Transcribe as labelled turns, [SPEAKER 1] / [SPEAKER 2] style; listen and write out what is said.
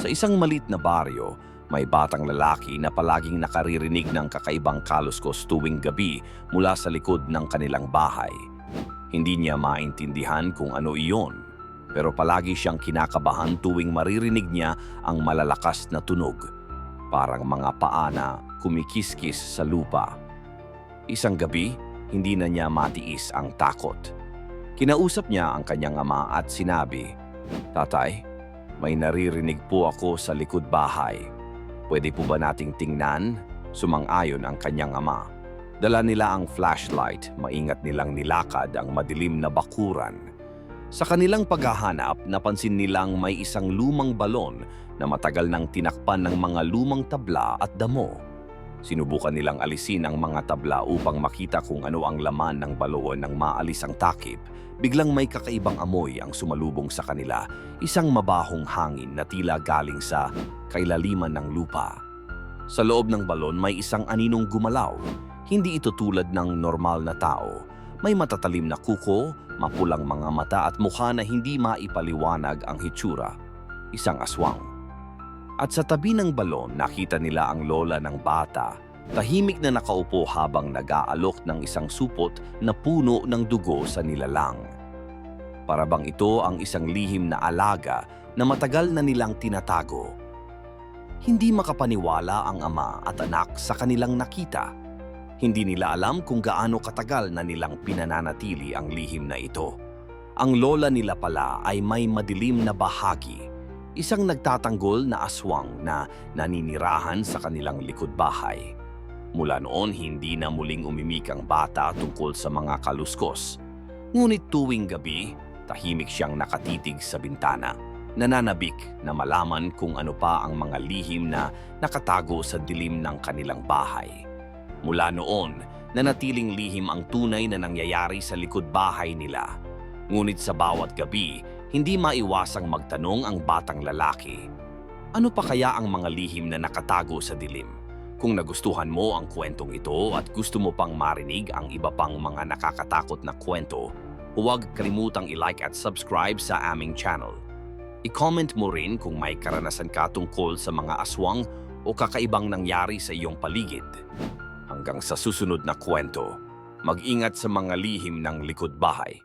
[SPEAKER 1] Sa isang malit na baryo, may batang lalaki na palaging nakaririnig ng kakaibang kaluskos tuwing gabi mula sa likod ng kanilang bahay. Hindi niya maintindihan kung ano iyon, pero palagi siyang kinakabahan tuwing maririnig niya ang malalakas na tunog, parang mga paa na kumikiskis sa lupa. Isang gabi, hindi na niya matiis ang takot. Kinausap niya ang kanyang ama at sinabi, Tatay, may naririnig po ako sa likod bahay. Pwede po ba nating tingnan? Sumang-ayon ang kanyang ama. Dala nila ang flashlight, maingat nilang nilakad ang madilim na bakuran. Sa kanilang paghahanap, napansin nilang may isang lumang balon na matagal nang tinakpan ng mga lumang tabla at damo. Sinubukan nilang alisin ang mga tabla upang makita kung ano ang laman ng balon nang maalis ang takip. Biglang may kakaibang amoy ang sumalubong sa kanila, isang mabahong hangin na tila galing sa kailaliman ng lupa. Sa loob ng balon may isang aninong gumalaw. Hindi ito tulad ng normal na tao. May matatalim na kuko, mapulang mga mata at mukha na hindi maipaliwanag ang hitsura. Isang aswang. At sa tabi ng balon, nakita nila ang lola ng bata. Tahimik na nakaupo habang nag-aalok ng isang supot na puno ng dugo sa nilalang. Parabang ito ang isang lihim na alaga na matagal na nilang tinatago. Hindi makapaniwala ang ama at anak sa kanilang nakita. Hindi nila alam kung gaano katagal na nilang pinananatili ang lihim na ito. Ang lola nila pala ay may madilim na bahagi isang nagtatanggol na aswang na naninirahan sa kanilang likod bahay. Mula noon, hindi na muling umimik ang bata tungkol sa mga kaluskos. Ngunit tuwing gabi, tahimik siyang nakatitig sa bintana. Nananabik na malaman kung ano pa ang mga lihim na nakatago sa dilim ng kanilang bahay. Mula noon, nanatiling lihim ang tunay na nangyayari sa likod bahay nila. Ngunit sa bawat gabi, hindi maiwasang magtanong ang batang lalaki. Ano pa kaya ang mga lihim na nakatago sa dilim? Kung nagustuhan mo ang kwentong ito at gusto mo pang marinig ang iba pang mga nakakatakot na kwento, huwag kalimutang i-like at subscribe sa aming channel. I-comment mo rin kung may karanasan ka tungkol sa mga aswang o kakaibang nangyari sa iyong paligid. Hanggang sa susunod na kwento, mag-ingat sa mga lihim ng likod bahay.